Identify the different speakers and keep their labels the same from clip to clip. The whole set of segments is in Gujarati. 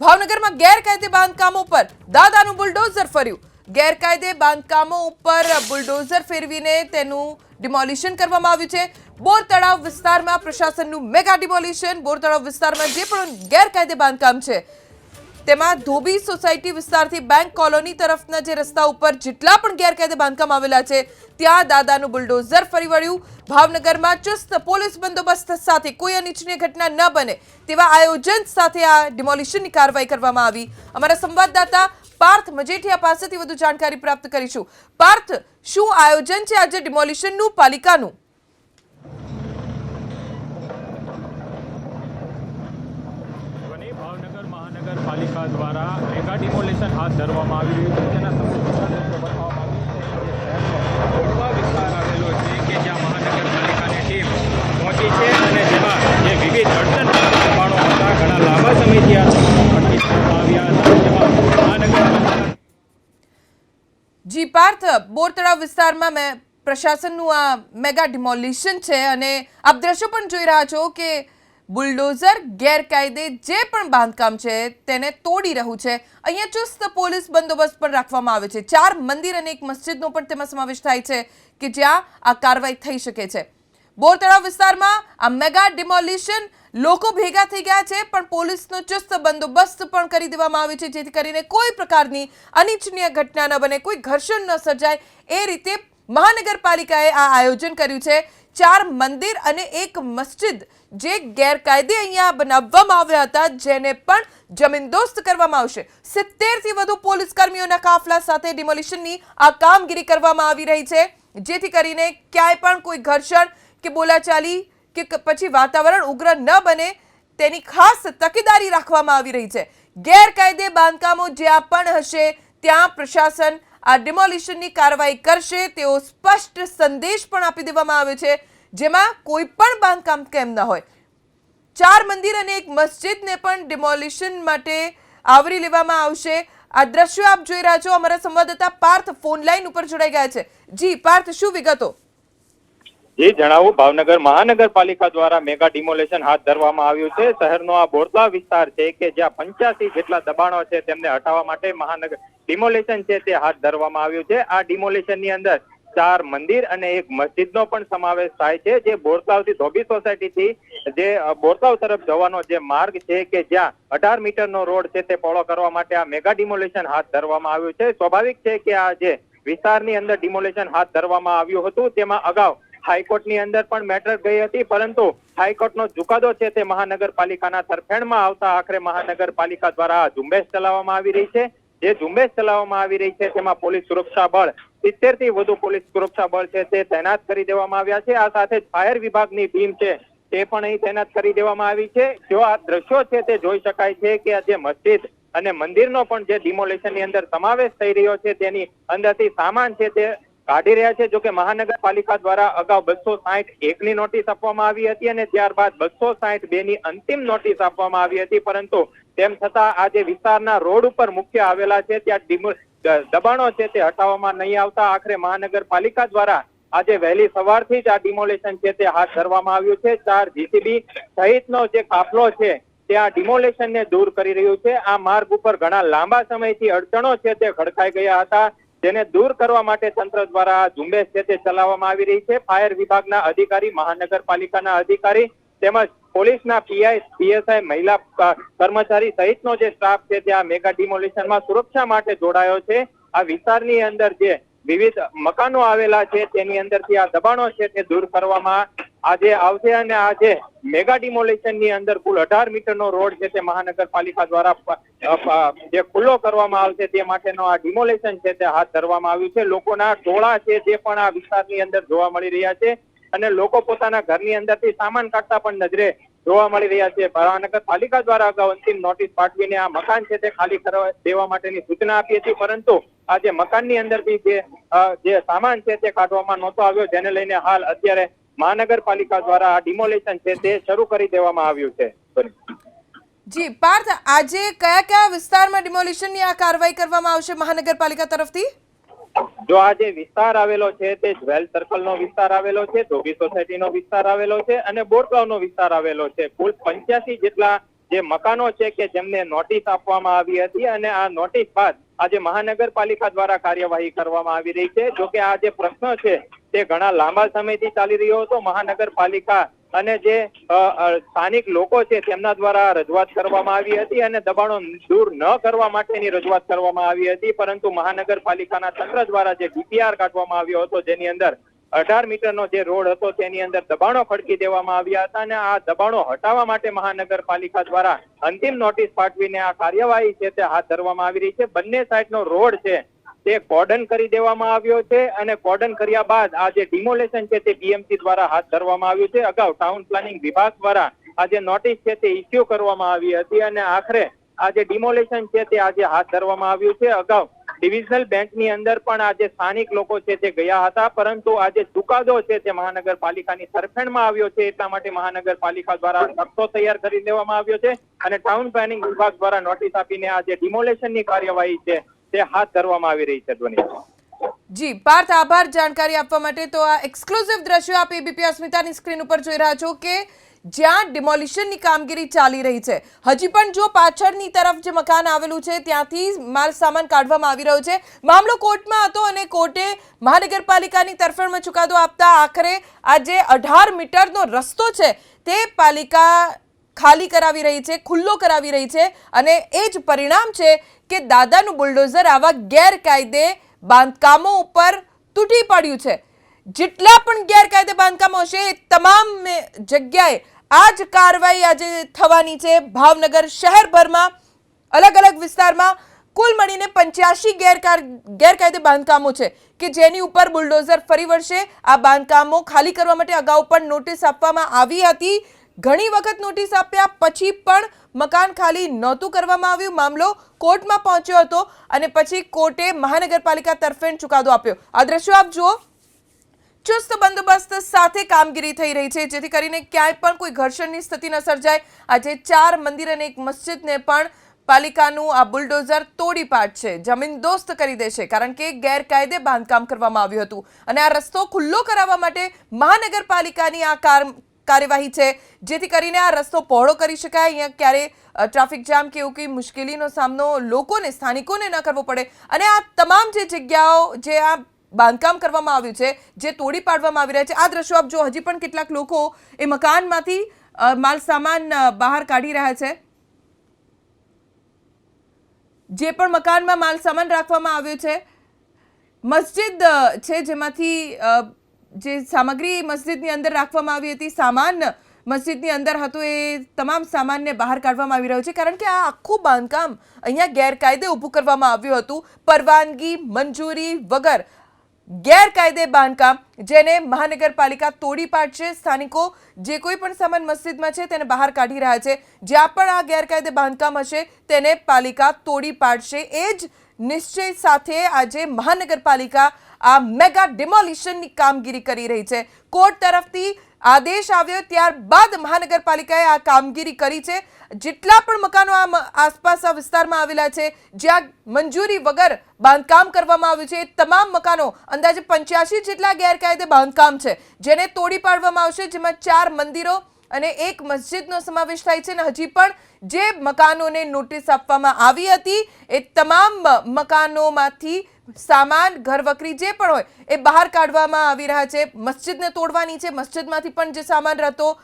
Speaker 1: ભાવનગરમાં ગેરકાયદે બાંધકામો પર દાદાનું બુલડોઝર ફર્યું. ગેરકાયદે બાંધકામો ઉપર બુલડોઝર ફેરવીને તેનું ડિમોલિશન કરવામાં આવ્યું છે. બોર તળાવ વિસ્તારમાં પ્રશાસનનું મેગા ડિમોલિશન બોર તળાવ વિસ્તારમાં જે પણ ગેરકાયદે બાંધકામ છે તેમાં ધોબી સોસાયટી વિસ્તારથી બેંક કોલોની તરફના જે રસ્તા ઉપર જેટલા પણ ગેરકાયદે બાંધકામ આવેલા છે, ત્યાં દાદાનું બુલડોઝર ફરી વળ્યું. ભાવનગરમાં ચુસ્ત પોલીસ બંદોબસ્ત સાથે કોઈ અનિચ્છનીય ઘટના ન બને તેવા આયોજન સાથે આ ડિમોલિશનની કાર્યવાહી કરવામાં આવી. અમારા સંવાદદાતા પાર્થ મજેઠિયા પાસેથી વધુ જાણકારી પ્રાપ્ત કરીશું. પાર્થ, શું આયોજન છે આજે ડિમોલિશનનું પાલિકાનું
Speaker 2: વની ભાવનગર મહાનગરપાલિકા દ્વારા મેગા હાથ ધરવામાં આવી રહ્યું છે. તેના જી
Speaker 1: પાર્થ, બોરતળાવ વિસ્તારમાં મેં પ્રશાસનનું આ મેગા ડિમોલિશન છે અને આપ દ્રશ્યો પણ જોઈ રહ્યા છો કે બુલડોઝર ગેરકાયદે જે પણ બાંધકામ છે તેને તોડી રહ્યું છે. અહીંયા ચુસ્ત પોલીસ બંદોબસ્ત પણ રાખવામાં આવે છે. ચાર મંદિર અને એક મસ્જિદનો પણ તેમાં સમાવેશ થાય છે કે જ્યાં આ કાર્યવાહી થઈ શકે છે. બોરતળાવ વિસ્તારમાં આ મેગા ડિમોલિશન લોકો ભેગા થઈ ગયા છે, પણ પોલીસનો ચુસ્ત બંદોબસ્ત પણ કરી દેવામાં આવ્યો છે, જેથી કરીને કોઈ પ્રકારની અનિચ્છનીય ઘટના ન બને, કોઈ ઘર્ષણ ન સર્જાય. એ રીતે મહાનગરપાલિકાએ આ આયોજન કર્યું છે. ચાર મંદિર અને એક મસ્જિદ જે ગેરકાયદે અહીંયા બનાવવામાં આવ્યા હતા, જેને પણ જમીનદોસ્ત કરવામાં આવશે. સિત્તેરથી વધુ પોલીસ કર્મીઓના કાફલા સાથે ડિમોલિશનની આ કામગીરી કરવામાં આવી રહી છે. જેથી કરીને ક્યાંય પણ કોઈ ઘર્ષણ કે બોલાચાલી કે, પછી વાતાવરણ ઉગ્ર ન બને તેની ખાસ તકેદારી રાખવામાં આવી રહી છે. ગેરકાયદે બાંધકામો જ્યાં પણ હશે, ત્યાં પ્રશાસન આ ડિમોલિશનની કાર્યવાહી કરશે તેવો સ્પષ્ટ સંદેશ પણ આપી દેવામાં આવ્યો છે, જેમાં કોઈ પણ બાંધકામ કેમ ન હોય. ચાર મંદિર અને એક મસ્જિદને પણ ડિમોલિશન માટે આવરી લેવામાં આવશે. આ દ્રશ્યો આપ જોઈ રહ્યા છો. અમારા સંવાદદાતા પાર્થ ફોન લાઈન ઉપર જોડાઈ ગયા છે. જી, પાર્થ, શું વિગતો?
Speaker 2: જી જણાવું ભાવનગર મહાનગરપાલિકા દ્વારા મેગા ડિમોલેશન હાથ ધરવામાં આવ્યું છે. શહેરનો આ બોરલા વિસ્તાર છે કે જ્યાં પંચ્યાસી જેટલા દબાણો છે તેમને હટાવવા માટે મહાનગર ડિમોલેશન છે તે હાથ ધરવામાં આવ્યું છે. આ ડિમોલેશનની અંદર ચાર મંદિર અને એક મસ્જિદનો પણ સમાવેશ થાય છે, જે બોરતાવથી ધોબી સોસાયટીથી જે બોરતાવ તરફ જવાનો જે માર્ગ છે કે જ્યાં અઢાર મીટરનો રોડ છે તે પહોળો કરવા માટે આ મેગા ડિમોલેશન હાથ ધરવામાં આવ્યું છે. સ્વાભાવિક છે કે આ જે વિસ્તારની અંદર ડિમોલેશન હાથ ધરવામાં આવ્યું હતું, તેમાં અગાઉ હાઈકોર્ટની અંદર પણ મેટર ગઈ હતી, પરંતુ હાઈકોર્ટનો ચુકાદો છે તે મહાનગરપાલિકાના તરફેણમાં આવતા આખરે મહાનગરપાલિકા દ્વારા ઝુંબેશ ચલાવવામાં આવી રહી છે. જે ઝુંબેશ ચલાવવામાં આવી રહી છે, તેમાં પોલીસ સુરક્ષા બળ સિત્તેરથી વધુ પોલીસ સુરક્ષા બળ છે તે તૈનાત કરી દેવામાં આવ્યા છે. આ સાથે ફાયર વિભાગની ટીમ છે તે પણ અહીં તૈનાત કરી દેવામાં આવી છે. જો આ દ્રશ્યો છે તે જોઈ શકાય છે કે આ જે મસ્જિદ અને મંદિરનો પણ જે ડિમોલેશનની અંદર સમાવેશ થઈ રહ્યો છે, તેની અંદરથી સામાન છે તે કાઢી રહ્યા છે. જોકે મહાનગરપાલિકા દ્વારા અગાઉ બસો સાહીઠ એકની નોટિસ આપવામાં આવી હતી અને ત્યારબાદ બસો સાહીઠ બે ની અંતિમ નોટિસ આપવામાં આવી હતી. પરંતુ તેમ છતાં આ જે વિસ્તારના રોડ ઉપર મુખ્ય આવેલા છે, ત્યાં દબાણો છે તે હટાવવામાં નહીં આવતા. આખરે મહાનગરપાલિકા દ્વારા આજે વહેલી સવારથી જ આ ડિમોલેશન છે તે હાથ ધરવામાં આવ્યું છે. ચાર જીસીબી સહિતનો જે કાફલો છે તે આ ડિમોલેશનને દૂર કરી રહ્યું છે. આ માર્ગ ઉપર ઘણા લાંબા સમયથી અડચણો છે તે ખડકાઈ ગયા હતા. જેને દૂર કરવા માટે તંત્ર દ્વારા ઝુંબેશ છે તે ચલાવવામાં આવી રહી છે. ફાયર વિભાગના અધિકારી, મહાનગરપાલિકાના અધિકારી તેમજ પોલીસના પીઆઈ, પીએસઆઈ, મહિલા કર્મચારી સહિતનો જે સ્ટાફ છે તે આ મેગા ડિમોલિશનમાં સુરક્ષા માટે જોડાયો છે. આ વિસ્તારની અંદર જે વિવિધ મકાનો આવેલા છે, તેની અંદરથી આ દબાણો છે તે દૂર કરવામાં આજે આવશે અને આજે મેગા ડિમોલેશનની અંદર કુલ અઢાર મીટરનો રોડ છે તે મહાનગરપાલિકા દ્વારા જે ખુલ્લો કરવામાં આવશે તે માટેનો આ ડિમોલેશન છે તે હાથ ધરવામાં આવ્યું છે. લોકોના ટોળા છે તે પણ આ વિસ્તારની અંદર જોવા મળી રહ્યા છે અને લોકો પોતાના ઘરની અંદરથી સામાન કાઢતા પણ નજરે જોવા મળી રહ્યા છે. મહાનગરપાલિકા દ્વારા અગાઉ અંતિમ નોટિસ પાઠવીને આ મકાન છે તે ખાલી કરવા દેવા માટેની સૂચના આપી હતી, પરંતુ આજે મકાનની અંદરથી જે જે સામાન છે તે કાઢવામાં નહોતો આવ્યો, જેને લઈને હાલ અત્યારે મહાનગરપાલિકા દ્વારા આ ડિમોલેશન છે તે શરૂ કરી દેવામાં આવ્યું છે.
Speaker 1: જી પાર્થ આજે કયા કયા વિસ્તારમાં ડિમોલિશનની આ કાર્યવાહી કરવામાં આવશે મહાનગરપાલિકા તરફથી?
Speaker 2: જો આ જે વિસ્તાર આવેલો છે તે જ્વેલ સર્કલ નો વિસ્તાર આવેલો છે ધોબી સોસાયટી નો વિસ્તાર આવેલો છે અને બોરગાંવ નો વિસ્તાર આવેલો છે. કુલ પંચ્યાસી જેટલા જે મકાનો છે કે જેમને નોટિસ આપવામાં આવી હતી અને આ નોટિસ બાદ આજે મહાનગરપાલિકા દ્વારા કાર્યવાહી કરવામાં આવી રહી છે. જો કે આ જે પ્રશ્ન છે તે ઘણા લાંબા સમયથી ચાલી રહ્યો હતો. મહાનગરપાલિકા અને જે સ્થાનિક લોકો છે તેમના દ્વારા રજૂઆત કરવામાં આવી હતી અને દબાણો દૂર ન કરવા માટેની રજૂઆત કરવામાં આવી હતી. પરંતુ મહાનગરપાલિકાના તંત્ર દ્વારા જે ડીપીઆર કાઢવામાં આવ્યો હતો, જેની અંદર અઢાર મીટરનો જે રોડ હતો, તેની અંદર દબાણો ખડકી દેવામાં આવ્યા હતા અને આ દબાણો હટાવવા માટે મહાનગરપાલિકા દ્વારા અંતિમ નોટિસ પાઠવીને આ કાર્યવાહી છે તે હાથ ધરવામાં આવી રહી છે. બંને સાઈડનો રોડ છે તે કોર્ડન કરી દેવામાં આવ્યો છે અને કોર્ડન કર્યા બાદ આ જે ડિમોલેશન છે તે બીએમસી દ્વારા હાથ ધરવામાં આવ્યું છે. અગાઉ ટાઉન પ્લાનિંગ વિભાગ દ્વારા આ જે નોટિસ છે તે ઇસ્યુ કરવામાં આવી હતી અને આખરે આ જે ડિમોલેશન છે તે આજે હાથ ધરવામાં આવ્યું છે. અગાઉ ડિવિઝનલ બેન્ચની અંદર પણ આજે સ્થાનિક લોકો છે તે ગયા હતા, પરંતુ આજે ચુકાદો છે તે મહાનગરપાલિકાની તરફેણમાં આવ્યો છે, એટલા માટે મહાનગરપાલિકા દ્વારા નકશો તૈયાર કરી દેવામાં આવ્યો છે અને ટાઉન પ્લાનિંગ વિભાગ દ્વારા નોટિસ આપીને આજે ડિમોલેશનની કાર્યવાહી છે તે હાથ ધરવામાં આવી રહી છે ધ્વનિ.
Speaker 1: જી, પાર્થ આભાર જાણકારી આપવા માટે. તો આ એક્સક્લુઝિવ દ્રશ્યો આપ એબીપી અસ્મિતાની સ્ક્રીન ઉપર જોઈ રહ્યા છો કે જ્યાં ડિમોલિશનની કામગીરી ચાલી રહી છે. હજી પણ જો પાછળની તરફ જે મકાન આવેલું છે, ત્યાંથી માલ સામાન કાઢવામાં આવી રહ્યો છે. મામલો કોર્ટમાં હતો અને કોર્ટે મહાનગરપાલિકાની તરફેણમાં ચુકાદો આપતા આખરે આ જે અઢાર મીટરનો રસ્તો છે તે પાલિકા ખાલી કરાવી રહી છે, ખુલ્લો કરાવી રહી છે અને એ જ પરિણામ છે કે દાદાનું બુલડોઝર આવા ગેરકાયદે બાંધકામો ઉપર તૂટી પડ્યું છે. જેટલા પણ ગેરકાયદે બાંધકામો હશે તમામ જગ્યાએ આ જ કાર્યવાહી આજે થવાની છે. ભાવનગર શહેરભરમાં અલગ અલગ વિસ્તારમાં કુલ મળીને પંચ્યાસી ગેરકાયદે બાંધકામો છે કે જેની ઉપર બુલડોઝર ફરી વળશે. આ બાંધકામો ખાલી કરવા માટે અગાઉ પણ નોટિસ આપવામાં આવી હતી. ઘણી વખત નોટિસ આપ્યા, પછી પણ મકાન ખાલી નહોતું કરવામાં આવ્યું. મામલો કોર્ટમાં પહોંચ્યો હતો અને પછી કોર્ટે મહાનગરપાલિકા તરફેણ ચુકાદો આપ્યો. આ દ્રશ્યો આપ જુઓ. ચુસ્ત બંદોબસ્ત સાથે કામગીરી થઈ રહી છે, જેથી કરીને ક્યાંય પણ કોઈ ઘર્ષણની સ્થિતિ ન સર્જાય. આજે ચાર મંદિર અને એક મસ્જિદને પણ પાલિકાનું આ બુલડોઝર તોડી પાડશે જમીન દોસ્ત કરી દેશે કારણ કે ગેરકાયદે બાંધકામ કરવામાં આવ્યું હતું. અને આ રસ્તો ખુલ્લો કરાવવા માટે મહાનગરપાલિકાની આ કાર્યવાહી છે. જેથી કરીને આ રસ્તો પહોળો કરી શકાય. અહીંયા ક્યારે ટ્રાફિક જામ કે એવું કંઈ મુશ્કેલીનો સામનો લોકોને, સ્થાનિકોને ન કરવો પડે. અને આ તમામ જે જગ્યાઓ, જે આ બાંધકામ કરવામાં આવ્યું છે, જે તોડી પાડવામાં આવી રહ્યા છે, આ દ્રશ્યો આપ જો, હજી પણ કેટલાક લોકો એ મકાનમાંથી માલ સામાન બહાર કાઢી રહ્યા છે. જે પણ મકાનમાં માલ સામાન રાખવામાં આવ્યો છે. મસ્જિદ છે જેમાંથી જે સામગ્રી મસ્જિદની અંદર રાખવામાં આવી હતી, સામાન મસ્જિદની અંદર હતો, એ તમામ સામાનને બહાર કાઢવામાં આવી રહ્યો છે. કારણ કે આ આખું બાંધકામ અહીંયા ગેરકાયદે ઊભું કરવામાં આવ્યું હતું. પરવાનગી મંજૂરી વગર ગેરકાયદે બાંધકામ, જેને મહાનગરપાલિકા તોડી પાડશે, સ્થાનિકો જે કોઈ પણ સામાન મસ્જિદમાં છે તેને બહાર કાઢી રહ્યા છે. જ્યાં પણ આ ગેરકાયદે બાંધકામ હશે, તેને પાલિકા તોડી પાડશે. એ જ નિશ્ચય સાથે આજે મહાનગરપાલિકા આ મેગા ડિમોલિશનની કામગીરી કરી રહી છે. કોર્ટ તરફથી આદેશ આવ્યો, ત્યારબાદ મહાનગરપાલિકાએ આ કામગીરી કરી છે. જેટલા પણ મકાનો આ આસપાસ આ વિસ્તારમાં આવેલા છે, જ્યાં મંજૂરી વગર બાંધકામ કરવામાં આવ્યું છે, એ તમામ મકાનો અંદાજે પંચ્યાસી જેટલા ગેરકાયદે બાંધકામ છે, જેને તોડી પાડવામાં આવશે, જેમાં ચાર મંદિરો અને એક મસ્જિદનો સમાવેશ થાય છે. અને હજી પણ જે મકાનોને નોટિસ આપવામાં આવી હતી, એ તમામ મકાનોમાંથી સામાન ઘરવકરી જે પણ હોય, એ બહાર કાઢવામાં આવી રહ્યા છે. મસ્જિદને તોડવાની છે. મસ્જિદમાંથી પણ જે સામાન રહેતો,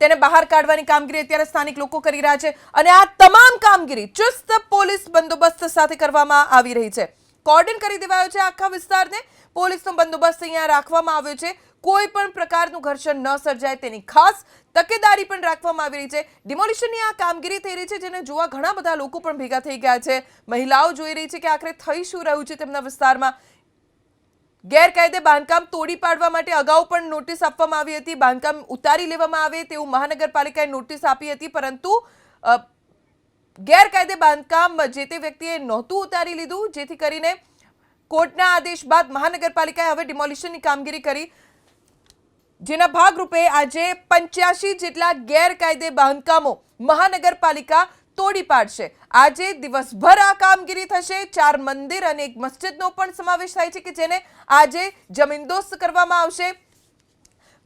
Speaker 1: તેને બહાર કાઢવાની કામગીરી અત્યારે સ્થાનિક લોકો કરી રહ્યા છે. અને આ તમામ કામગીરી ચુસ્ત પોલીસ બંદોબસ્ત સાથે કરવામાં આવી રહી છે. કોર્ડન કરી દેવાયો છે આખા વિસ્તારને. પોલીસનો બંદોબસ્ત અહીંયા રાખવામાં આવ્યો છે. કોઈ પણ પ્રકારનું ઘર્ષણ ન સર્જાય તેની ખાસ તકેદારી પણ રાખવામાં આવી રહી છે. ડિમોલિશનની આ કામગીરી થઈ રહી છે, જેને જોવા ઘણા બધા લોકો પણ ભેગા થઈ ગયા છે. મહિલાઓ જોઈ રહી છે કે આખરે થઈ શું રહ્યું છે તેમના વિસ્તારમાં. ગેરકાયદે બાંધકામ તોડી પાડવા માટે અગાઉ પણ નોટિસ આપવામાં આવી હતી. બાંધકામ ઉતારી લેવામાં આવે તેવું મહાનગરપાલિકાએ નોટિસ આપી હતી, પરંતુ ગેરકાયદે બાંધકામ જે તે વ્યક્તિએ નહોતું ઉતારી લીધું, જેથી કરીને કોર્ટના આદેશ બાદ મહાનગરપાલિકાએ હવે ડિમોલિશનની કામગીરી કરી. જેના ભાગરૂપે આજે પંચ્યાસી જેટલા ગેરકાયદે બાંધકામો મહાનગરપાલિકા તોડી પાડશે. આજે દિવસભર આ કામગીરી થશે. ચાર મંદિર અને એક મસ્જિદનો પણ સમાવેશ થાય છે કે જેને આજે જમીનદોસ્ત કરવામાં આવશે.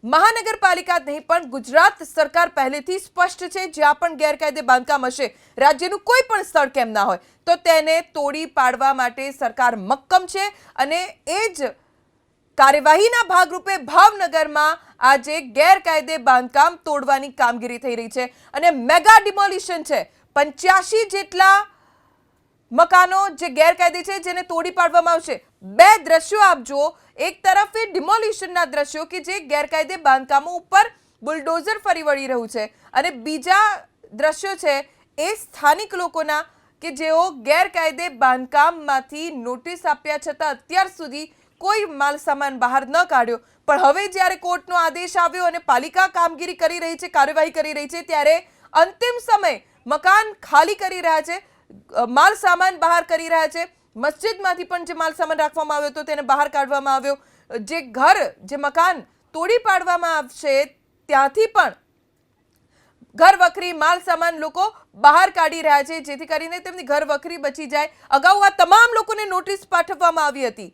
Speaker 1: મહાનગરપાલિકા નહીં, પણ ગુજરાત સરકાર પહેલેથી સ્પષ્ટ છે, જ્યાં પણ ગેરકાયદે બાંધકામ હશે, રાજ્યનું કોઈ પણ સ્થળ કેમ ના હોય, તો તેને તોડી પાડવા માટે સરકાર મક્કમ છે અને એ જ કાર્યવાહીના ભાગરૂપે ભાવનગરમાં આજે ગેરકાયદે બાંધકામ તોડવાની કામગીરી થઈ રહી છે અને મેગા ડિમોલિશન છે. પંચ્યાસી જેટલા મકાનો જે ગેરકાયદે છે, જેને તોડી પાડવામાં આવશે. બે દ્રશ્યો આપ જુઓ. એક તરફ એ ડિમોલિશનના દ્રશ્યો કે જે ગેરકાયદે બાંધકામો ઉપર બુલડોઝર ફરી વળી રહ્યું છે. અને બીજા દ્રશ્યો છે, એ સ્થાનિક લોકોના કે જેઓ ગેરકાયદે બાંધકામમાંથી નોટિસ આપ્યા છતાં અત્યાર સુધી કોઈ માલ સામાન બહાર ન કાઢ્યો. પણ હવે જ્યારે કોર્ટનો આદેશ આવ્યો અને પાલિકા કામગીરી કરી રહી છે, કાર્યવાહી કરી રહી છે, ત્યારે અંતિમ સમય મકાન ખાલી કરી રહ્યા છે. માલ સામાન બહાર કરી રહ્યા છે. મસ્જિદમાંથી પણ જે માલ સામાન રાખવામાં આવ્યો હતો તેને બહાર કાઢવામાં આવ્યો. જે ઘર, જે મકાન તોડી પાડવામાં આવશે ત્યાંથી પણ ઘર વખરી માલ સામાન લોકો બહાર કાઢી રહ્યા છે, જેથી કરીને તેમની ઘર વખરી બચી જાય. અગાઉ આ તમામ લોકોને નોટિસ પાઠવવામાં આવી હતી.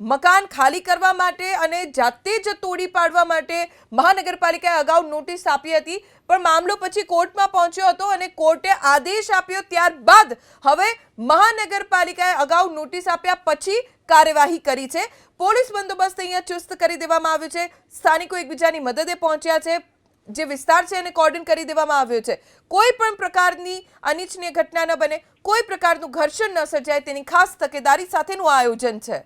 Speaker 1: મકાન ખાલી કરવા માટે અને જાતે જ તોડી પાડવા માટે મહાનગરપાલિકાએ અગાઉ નોટિસ આપી હતી. પણ મામલો પછી કોર્ટમાં પહોંચ્યો હતો અને કોર્ટે આદેશ આપ્યો ત્યારબાદ હવે મહાનગરપાલિકાએ અગાઉ નોટિસ આપ્યા પછી કાર્યવાહી કરી છે. પોલીસ બંદોબસ્ત અહીંયા ચુસ્ત કરી દેવામાં આવ્યો છે. સ્થાનિકો એકબીજાની મદદે પહોંચ્યા છે. જે વિસ્તાર છે એને કોર્ડન કરી દેવામાં આવ્યો છે. કોઈ પણ પ્રકારની અનિચ્છનીય ઘટના ન બને, કોઈ પ્રકારનું ઘર્ષણ ન સર્જાય તેની ખાસ તકેદારી સાથેનું આયોજન છે.